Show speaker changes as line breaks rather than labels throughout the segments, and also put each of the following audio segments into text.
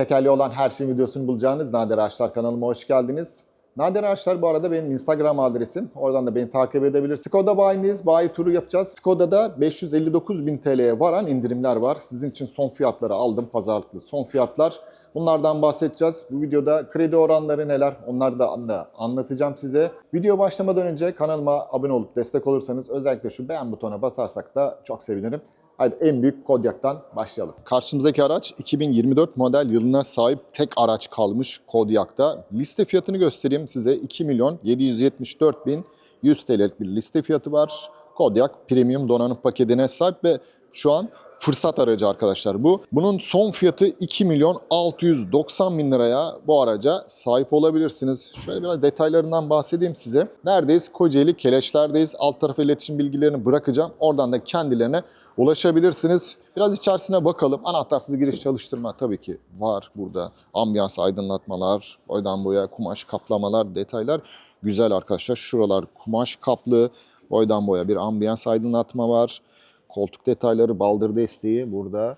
Tekerli olan her şeyin videosunu bulacağınız Nadir Araçlar kanalıma hoş geldiniz. Nadir Araçlar bu arada benim Instagram adresim. Oradan da beni takip edebilir. Skoda bayideyiz. Bayi turu yapacağız. Skoda'da 559 bin TL'ye varan indirimler var. Sizin için son fiyatları aldım. Pazarlıklı son fiyatlar. Bunlardan bahsedeceğiz. Bu videoda kredi oranları neler onları da anla- anlatacağım size. Video başlamadan önce kanalıma abone olup destek olursanız özellikle şu beğen butonuna basarsak da çok sevinirim. Haydi en büyük Kodiak'tan başlayalım. Karşımızdaki araç 2024 model yılına sahip tek araç kalmış Kodiak'ta. Liste fiyatını göstereyim size. 2 milyon 774 bin 100 TL'lik bir liste fiyatı var. Kodiak Premium donanım paketine sahip ve şu an fırsat aracı arkadaşlar bu. Bunun son fiyatı 2 milyon 690 bin liraya bu araca sahip olabilirsiniz. Şöyle biraz detaylarından bahsedeyim size. Neredeyiz? Kocaeli Keleşler'deyiz. Alt tarafa iletişim bilgilerini bırakacağım. Oradan da kendilerine ulaşabilirsiniz. Biraz içerisine bakalım. Anahtarsız giriş çalıştırma tabii ki var burada. Ambiyans aydınlatmalar, boydan boya kumaş kaplamalar, detaylar güzel arkadaşlar. Şuralar kumaş kaplı, boydan boya bir ambiyans aydınlatma var. Koltuk detayları, baldır desteği burada.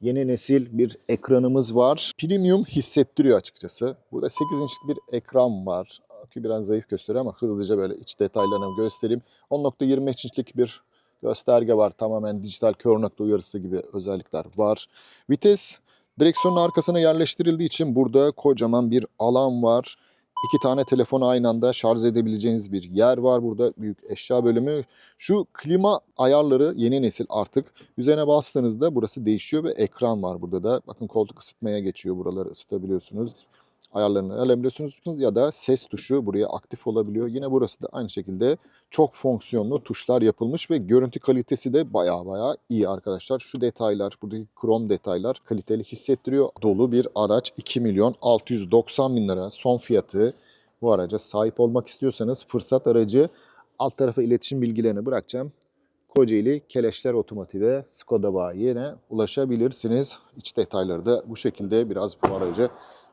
Yeni nesil bir ekranımız var. Premium hissettiriyor açıkçası. Burada 8 inçlik bir ekran var. Akü biraz zayıf gösteriyor ama hızlıca böyle iç detaylarını göstereyim. 10.25 inçlik bir gösterge var. Tamamen dijital kör nokta uyarısı gibi özellikler var. Vites direksiyonun arkasına yerleştirildiği için burada kocaman bir alan var. İki tane telefonu aynı anda şarj edebileceğiniz bir yer var burada. Büyük eşya bölümü. Şu klima ayarları yeni nesil artık. Üzerine bastığınızda burası değişiyor ve ekran var burada da. Bakın koltuk ısıtmaya geçiyor. Buraları ısıtabiliyorsunuz. Ayarlarını alabiliyorsunuz ya da ses tuşu buraya aktif olabiliyor. Yine burası da aynı şekilde çok fonksiyonlu tuşlar yapılmış ve görüntü kalitesi de baya baya iyi arkadaşlar. Şu detaylar, buradaki krom detaylar kaliteli hissettiriyor. Dolu bir araç 2 milyon 690 bin lira son fiyatı. Bu araca sahip olmak istiyorsanız fırsat aracı alt tarafa iletişim bilgilerini bırakacağım. Kocaeli Keleşler Otomotiv'e Skoda bayine ulaşabilirsiniz. İç detayları da bu şekilde biraz bu aracı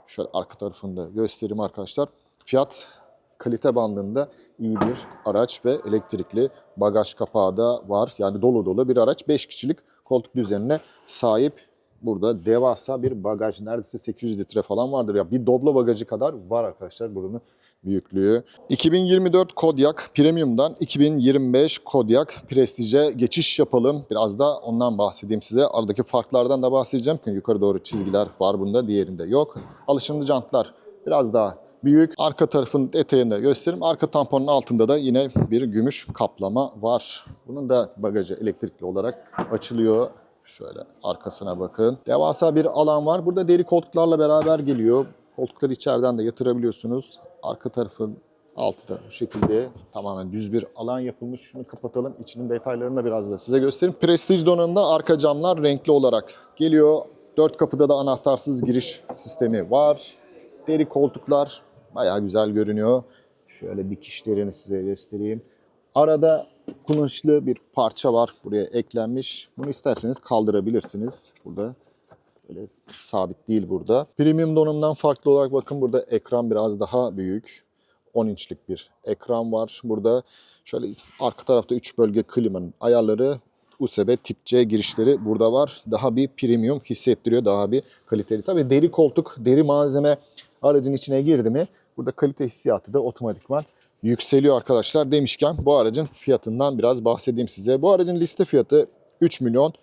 şöyle arka tarafında göstereyim arkadaşlar. Fiyat kalite bandında iyi bir araç ve elektrikli bagaj kapağı da var. Yani dolu dolu bir araç. 5 kişilik koltuk düzenine sahip. Burada devasa bir bagaj. Neredeyse 800 litre falan vardır. Ya bir Doblo bagajı kadar var arkadaşlar buranın büyüklüğü. 2024 Kodiaq Premium'dan 2025 Kodiaq Prestige'e geçiş yapalım. Biraz da ondan bahsedeyim size. Aradaki farklardan da bahsedeceğim. Çünkü yukarı doğru çizgiler var bunda, diğerinde yok. Alışımlı jantlar biraz daha büyük. Arka tarafın da göstereyim. Arka tamponun altında da yine bir gümüş kaplama var. Bunun da bagajı elektrikli olarak açılıyor. Şöyle arkasına bakın. Devasa bir alan var. Burada deri koltuklarla beraber geliyor. Koltukları içeriden de yatırabiliyorsunuz. Arka tarafın altı da bu şekilde tamamen düz bir alan yapılmış. Şunu kapatalım. İçinin detaylarını da biraz da size göstereyim. Prestige donanımda arka camlar renkli olarak geliyor. Dört kapıda da anahtarsız giriş sistemi var. Deri koltuklar bayağı güzel görünüyor. Şöyle dikişlerini size göstereyim. Arada kullanışlı bir parça var buraya eklenmiş. Bunu isterseniz kaldırabilirsiniz. Burada böyle sabit değil burada. Premium donanımdan farklı olarak bakın burada ekran biraz daha büyük. 10 inçlik bir ekran var. Burada şöyle arka tarafta 3 bölge klimanın ayarları USB tip C girişleri burada var. Daha bir premium hissettiriyor. Daha bir kaliteli. Tabii deri koltuk, deri malzeme aracın içine girdi mi burada kalite hissiyatı da otomatikman yükseliyor arkadaşlar demişken bu aracın fiyatından biraz bahsedeyim size. Bu aracın liste fiyatı 3 milyon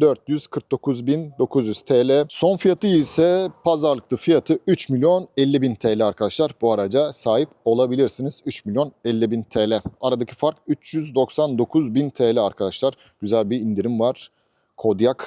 449.900 TL. Son fiyatı ise pazarlıklı fiyatı 3 milyon 50 bin TL arkadaşlar. Bu araca sahip olabilirsiniz. 3 milyon 50 bin TL. Aradaki fark 399 bin TL arkadaşlar. Güzel bir indirim var. Kodiaq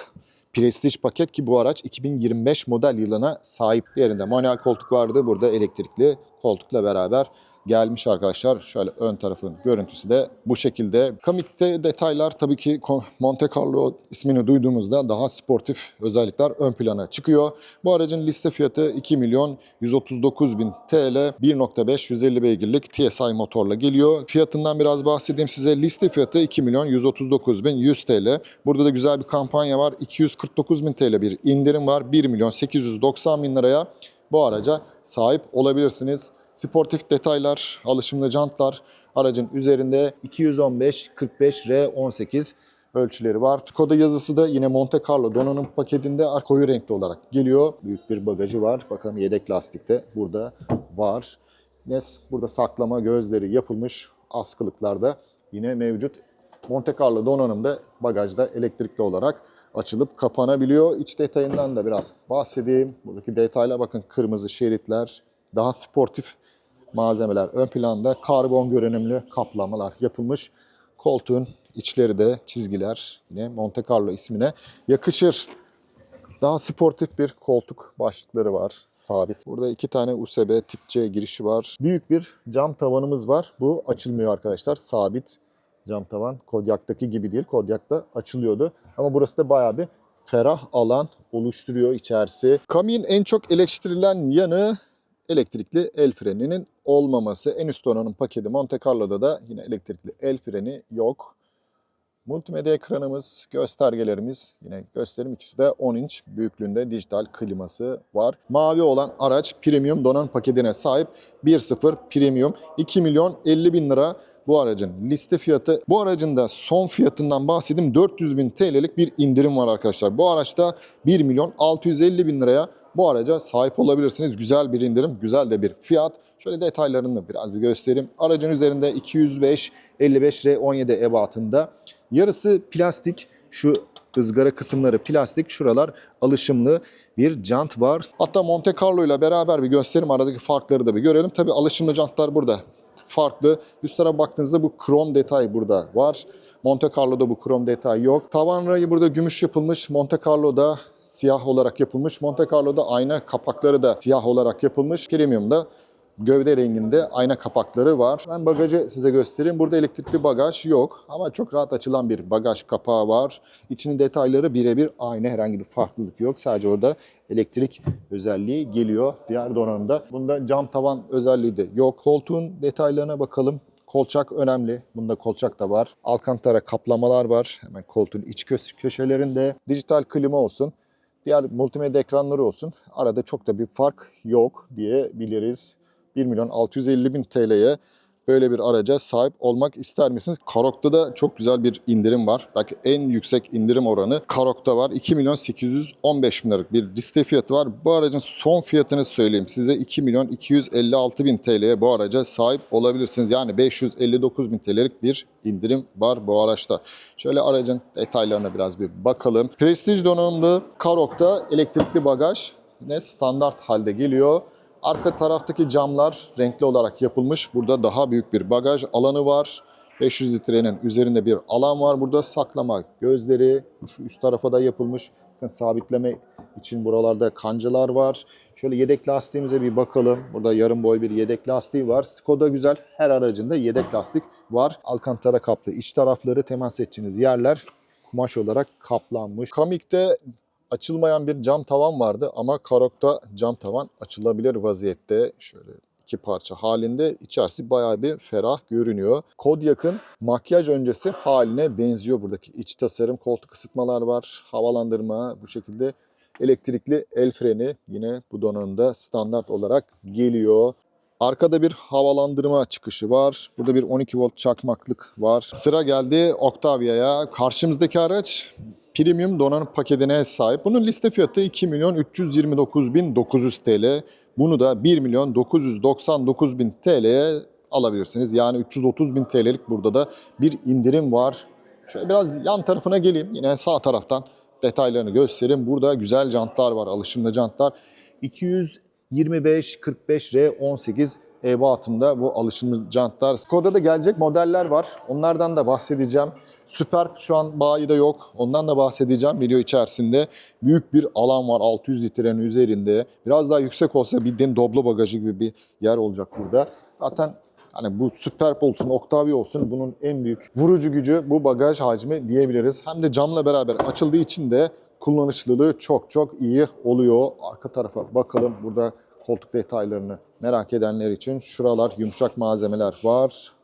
Prestige paket ki bu araç 2025 model yılına sahip. Yerinde manuel koltuk vardı. Burada elektrikli koltukla beraber gelmiş arkadaşlar. Şöyle ön tarafın görüntüsü de bu şekilde. Kamikte detaylar tabii ki Monte Carlo ismini duyduğumuzda daha sportif özellikler ön plana çıkıyor. Bu aracın liste fiyatı 2 milyon 139 bin TL 1.5 150 beygirlik TSI motorla geliyor. Fiyatından biraz bahsedeyim size. Liste fiyatı 2 milyon 139 bin 100 TL. Burada da güzel bir kampanya var. 249 bin TL bir indirim var. 1 milyon 890 bin liraya bu araca sahip olabilirsiniz. Sportif detaylar, alışımlı jantlar aracın üzerinde 215 45 R18 ölçüleri var. Skoda yazısı da yine Monte Carlo donanım paketinde koyu renkli olarak geliyor. Büyük bir bagajı var. Bakalım yedek lastik de burada var. Nes burada saklama gözleri yapılmış askılıklarda yine mevcut. Monte Carlo donanımda bagajda elektrikli olarak açılıp kapanabiliyor. İç detayından da biraz bahsedeyim. Buradaki detayla bakın kırmızı şeritler, daha sportif malzemeler ön planda. Karbon görünümlü kaplamalar yapılmış. Koltuğun içleri de çizgiler yine Monte Carlo ismine yakışır. Daha sportif bir koltuk başlıkları var. Sabit. Burada iki tane USB tip C girişi var. Büyük bir cam tavanımız var. Bu açılmıyor arkadaşlar. Sabit cam tavan. Kodiak'taki gibi değil. Kodiak'ta açılıyordu. Ama burası da bayağı bir ferah alan oluşturuyor içerisi. Kamin en çok eleştirilen yanı elektrikli el freninin olmaması. En üst donanım paketi Monte Carlo'da da yine elektrikli el freni yok. Multimedya ekranımız, göstergelerimiz yine gösterim ikisi de 10 inç büyüklüğünde dijital kliması var. Mavi olan araç premium donanım paketine sahip 1.0 premium 2 milyon 50 bin lira bu aracın liste fiyatı. Bu aracın da son fiyatından bahsedeyim 400 bin TL'lik bir indirim var arkadaşlar. Bu araçta 1 milyon 650 bin liraya bu araca sahip olabilirsiniz. Güzel bir indirim, güzel de bir fiyat. Şöyle detaylarını biraz bir göstereyim. Aracın üzerinde 205 55 R17 ebatında. Yarısı plastik. Şu ızgara kısımları plastik. Şuralar alışımlı bir jant var. Hatta Monte Carlo ile beraber bir gösterim. Aradaki farkları da bir görelim. Tabi alışımlı jantlar burada farklı. Üst tarafa baktığınızda bu krom detay burada var. Monte Carlo'da bu krom detay yok. Tavan rayı burada gümüş yapılmış. Monte Carlo'da siyah olarak yapılmış. Monte Carlo'da ayna kapakları da siyah olarak yapılmış. Premium'da gövde renginde ayna kapakları var. Ben bagajı size göstereyim. Burada elektrikli bagaj yok ama çok rahat açılan bir bagaj kapağı var. İçinin detayları birebir aynı. Herhangi bir farklılık yok. Sadece orada elektrik özelliği geliyor. Diğer donanımda bunda cam tavan özelliği de yok. Koltuğun detaylarına bakalım. Kolçak önemli. Bunda kolçak da var. Alcantara kaplamalar var. Hemen koltuğun iç kö- köşelerinde. Dijital klima olsun. Diğer multimedya ekranları olsun. Arada çok da bir fark yok diyebiliriz. 1 milyon 650 bin TL'ye böyle bir araca sahip olmak ister misiniz? Karok'ta da çok güzel bir indirim var. Belki en yüksek indirim oranı Karok'ta var. 2 milyon 815 bin liralık bir liste fiyatı var. Bu aracın son fiyatını söyleyeyim size. 2 milyon 256 bin TL'ye bu araca sahip olabilirsiniz. Yani 559 bin TL'lik bir indirim var bu araçta. Şöyle aracın detaylarına biraz bir bakalım. Prestige donanımlı Karok'ta elektrikli bagaj ne standart halde geliyor. Arka taraftaki camlar renkli olarak yapılmış. Burada daha büyük bir bagaj alanı var. 500 litrenin üzerinde bir alan var. Burada saklama gözleri şu üst tarafa da yapılmış. Sabitleme için buralarda kancalar var. Şöyle yedek lastiğimize bir bakalım. Burada yarım boy bir yedek lastiği var. Skoda güzel. Her aracında yedek lastik var. Alcantara kaplı iç tarafları temas edeceğiniz yerler kumaş olarak kaplanmış. Kamik'te açılmayan bir cam tavan vardı ama Karok'ta cam tavan açılabilir vaziyette. Şöyle iki parça halinde içerisi bayağı bir ferah görünüyor. Kodiak'ın makyaj öncesi haline benziyor buradaki iç tasarım. Koltuk ısıtmalar var, havalandırma bu şekilde. Elektrikli el freni yine bu donanımda standart olarak geliyor. Arkada bir havalandırma çıkışı var. Burada bir 12 volt çakmaklık var. Sıra geldi Octavia'ya. Karşımızdaki araç premium donanım paketine sahip. Bunun liste fiyatı 2 milyon 329 bin 900 TL. Bunu da 1 milyon 999 bin TL'ye alabilirsiniz. Yani 330 bin TL'lik burada da bir indirim var. Şöyle biraz yan tarafına geleyim. Yine sağ taraftan detaylarını göstereyim. Burada güzel jantlar var. Alışımlı jantlar. 225 45 R18 ebatında bu alışımlı jantlar. Skoda'da gelecek modeller var. Onlardan da bahsedeceğim. Superb şu an bayide yok. Ondan da bahsedeceğim video içerisinde. Büyük bir alan var 600 litrenin üzerinde. Biraz daha yüksek olsa bildiğin Doblo bagajı gibi bir yer olacak burada. Zaten hani bu Superb olsun, Octavia olsun bunun en büyük vurucu gücü bu bagaj hacmi diyebiliriz. Hem de camla beraber açıldığı için de kullanışlılığı çok çok iyi oluyor. Arka tarafa bakalım. Burada koltuk detaylarını merak edenler için şuralar yumuşak malzemeler var.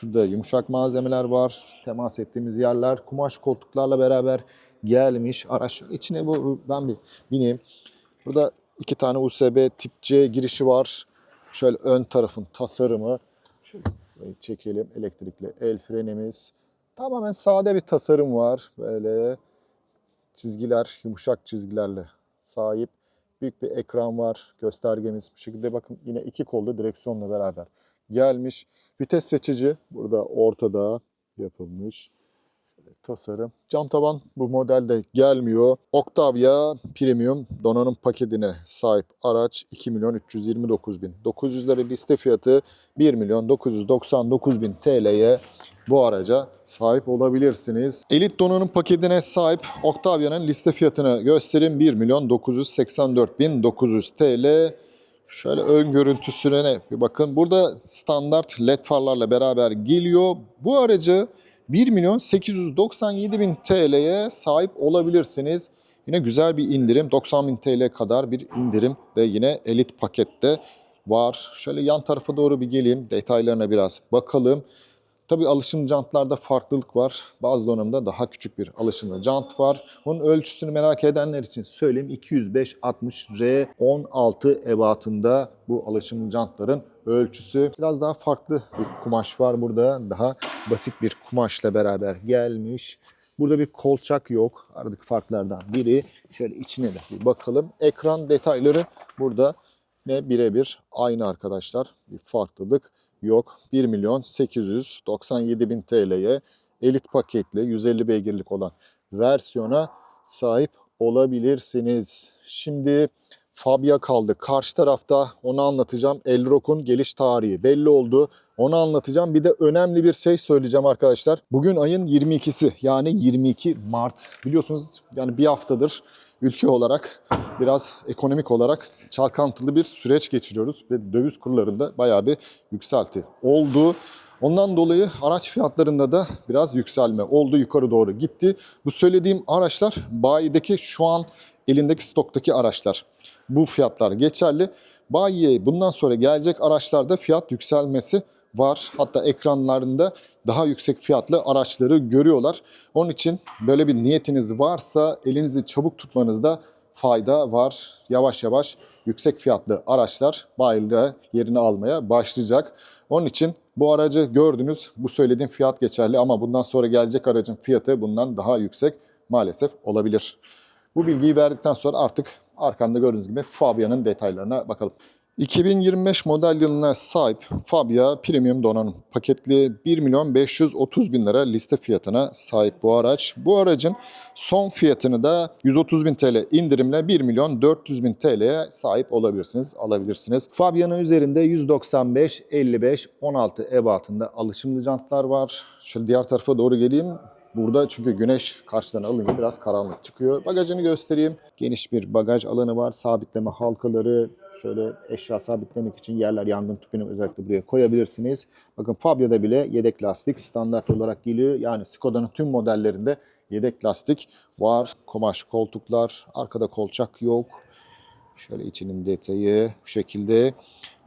Şurada yumuşak malzemeler var. Temas ettiğimiz yerler kumaş koltuklarla beraber gelmiş. Araç içine bu ben bir bineyim. Burada iki tane USB tip C girişi var. Şöyle ön tarafın tasarımı. Şöyle çekelim. Elektrikli el frenimiz. Tamamen sade bir tasarım var. Böyle çizgiler, yumuşak çizgilerle sahip. Büyük bir ekran var. Göstergemiz bu şekilde bakın yine iki kollu direksiyonla beraber gelmiş. Vites seçici burada ortada yapılmış. Tasarım. Cam taban bu modelde gelmiyor. Octavia Premium donanım paketine sahip araç 2 milyon 329 bin. 900 lira liste fiyatı 1 milyon 999 bin TL'ye bu araca sahip olabilirsiniz. Elit donanım paketine sahip Octavia'nın liste fiyatını göstereyim. 1 milyon 984 bin 900 TL. Şöyle ön görüntüsüne ne? bir bakın. Burada standart led farlarla beraber geliyor. Bu aracı 1 milyon 897 bin TL'ye sahip olabilirsiniz. Yine güzel bir indirim. 90 bin TL kadar bir indirim ve yine elit pakette var. Şöyle yan tarafa doğru bir geleyim. Detaylarına biraz bakalım. Tabii alışım jantlarda farklılık var. Bazı donanımda daha küçük bir alışımlı jant var. Bunun ölçüsünü merak edenler için söyleyeyim. 205 60 R 16 ebatında bu alışımlı jantların ölçüsü. Biraz daha farklı bir kumaş var burada. Daha basit bir kumaşla beraber gelmiş. Burada bir kolçak yok. Aradaki farklardan biri. Şöyle içine de bir bakalım. Ekran detayları burada ne birebir aynı arkadaşlar. Bir farklılık yok. 1 milyon 897 bin TL'ye elit paketli 150 beygirlik olan versiyona sahip olabilirsiniz. Şimdi Fabia kaldı. Karşı tarafta onu anlatacağım. Elrock'un geliş tarihi belli oldu. Onu anlatacağım. Bir de önemli bir şey söyleyeceğim arkadaşlar. Bugün ayın 22'si yani 22 Mart. Biliyorsunuz yani bir haftadır ülke olarak biraz ekonomik olarak çalkantılı bir süreç geçiriyoruz ve döviz kurlarında bayağı bir yükselti oldu. Ondan dolayı araç fiyatlarında da biraz yükselme oldu, yukarı doğru gitti. Bu söylediğim araçlar bayideki şu an elindeki stoktaki araçlar. Bu fiyatlar geçerli. Bayiye bundan sonra gelecek araçlarda fiyat yükselmesi var. Hatta ekranlarında daha yüksek fiyatlı araçları görüyorlar. Onun için böyle bir niyetiniz varsa elinizi çabuk tutmanızda fayda var. Yavaş yavaş yüksek fiyatlı araçlar bayilere yerini almaya başlayacak. Onun için bu aracı gördünüz. Bu söylediğim fiyat geçerli ama bundan sonra gelecek aracın fiyatı bundan daha yüksek maalesef olabilir. Bu bilgiyi verdikten sonra artık arkamda gördüğünüz gibi Fabia'nın detaylarına bakalım. 2025 model yılına sahip Fabia Premium donanım paketli 1 milyon 530 bin lira liste fiyatına sahip bu araç. Bu aracın son fiyatını da 130 bin TL indirimle 1 milyon 400 bin TL'ye sahip olabilirsiniz, alabilirsiniz. Fabia'nın üzerinde 195, 55, 16 ebatında alışımlı jantlar var. Şöyle diğer tarafa doğru geleyim. Burada çünkü güneş karşıdan alınca biraz karanlık çıkıyor. Bagajını göstereyim. Geniş bir bagaj alanı var. Sabitleme halkaları, şöyle eşya sabitlemek için yerler yangın tüpünü özellikle buraya koyabilirsiniz. Bakın Fabia'da bile yedek lastik standart olarak geliyor. Yani Skoda'nın tüm modellerinde yedek lastik var. Kumaş koltuklar, arkada kolçak yok. Şöyle içinin detayı bu şekilde.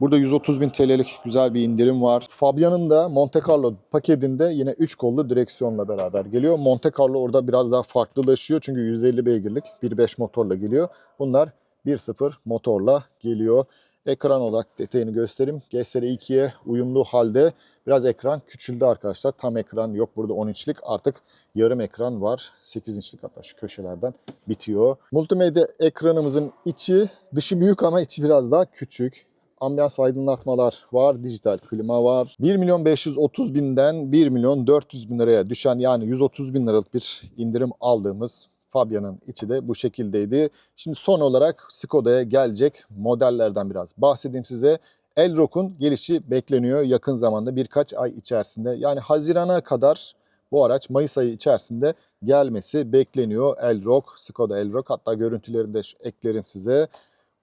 Burada 130 bin TL'lik güzel bir indirim var. Fabia'nın da Monte Carlo paketinde yine 3 kollu direksiyonla beraber geliyor. Monte Carlo orada biraz daha farklılaşıyor çünkü 150 beygirlik 1.5 motorla geliyor. Bunlar 1.0 motorla geliyor. Ekran olarak detayını göstereyim. GSR 2'ye uyumlu halde biraz ekran küçüldü arkadaşlar. Tam ekran yok burada 10 inçlik artık yarım ekran var. 8 inçlik hatta şu köşelerden bitiyor. Multimedya ekranımızın içi dışı büyük ama içi biraz daha küçük. Ambiyans aydınlatmalar var, dijital klima var. 1 milyon 530 binden 1 milyon 400 bin liraya düşen yani 130 bin liralık bir indirim aldığımız Fabia'nın içi de bu şekildeydi. Şimdi son olarak Skoda'ya gelecek modellerden biraz bahsedeyim size. Elrock'un gelişi bekleniyor yakın zamanda birkaç ay içerisinde. Yani Haziran'a kadar bu araç Mayıs ayı içerisinde gelmesi bekleniyor. Elrock, Skoda Elrock hatta görüntülerini de eklerim size.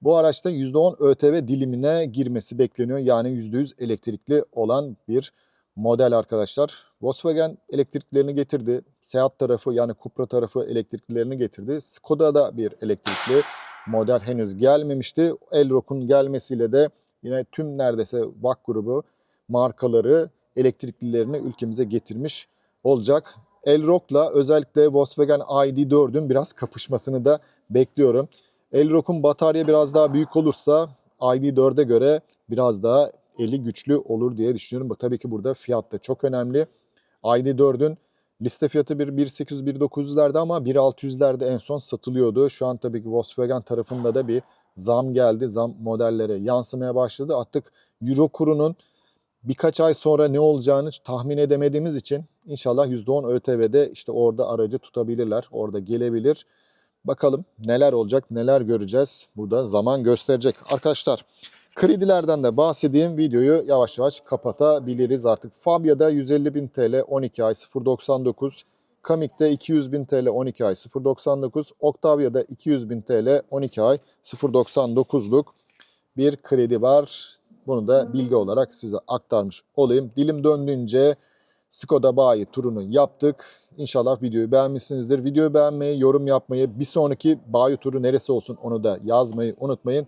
Bu araçta %10 ÖTV dilimine girmesi bekleniyor. Yani %100 elektrikli olan bir model arkadaşlar. Volkswagen elektriklerini getirdi. Seat tarafı yani Cupra tarafı elektriklerini getirdi. Skoda'da bir elektrikli model henüz gelmemişti. Elrock'un gelmesiyle de yine tüm neredeyse VAK grubu markaları elektriklilerini ülkemize getirmiş olacak. Elrock'la özellikle Volkswagen ID4'ün biraz kapışmasını da bekliyorum. Elrock'un batarya biraz daha büyük olursa ID4'e göre biraz daha eli güçlü olur diye düşünüyorum. Bu tabii ki burada fiyat da çok önemli. ID4'ün Liste fiyatı bir 1.800-1.900'lerde ama 1.600'lerde en son satılıyordu. Şu an tabii ki Volkswagen tarafında da bir zam geldi. Zam modellere yansımaya başladı. Artık Euro kurunun birkaç ay sonra ne olacağını tahmin edemediğimiz için inşallah %10 ÖTV'de işte orada aracı tutabilirler. Orada gelebilir. Bakalım neler olacak, neler göreceğiz. Bu da zaman gösterecek. Arkadaşlar kredilerden de bahsedeyim. Videoyu yavaş yavaş kapatabiliriz artık. Fabia'da 150.000 TL 12 ay 0.99. Kamik'te 200.000 TL 12 ay 0.99. Octavia'da 200.000 TL 12 ay 0.99'luk bir kredi var. Bunu da bilgi olarak size aktarmış olayım. Dilim döndüğünce Skoda bayi turunu yaptık. İnşallah videoyu beğenmişsinizdir. Videoyu beğenmeyi, yorum yapmayı, bir sonraki bayi turu neresi olsun onu da yazmayı unutmayın.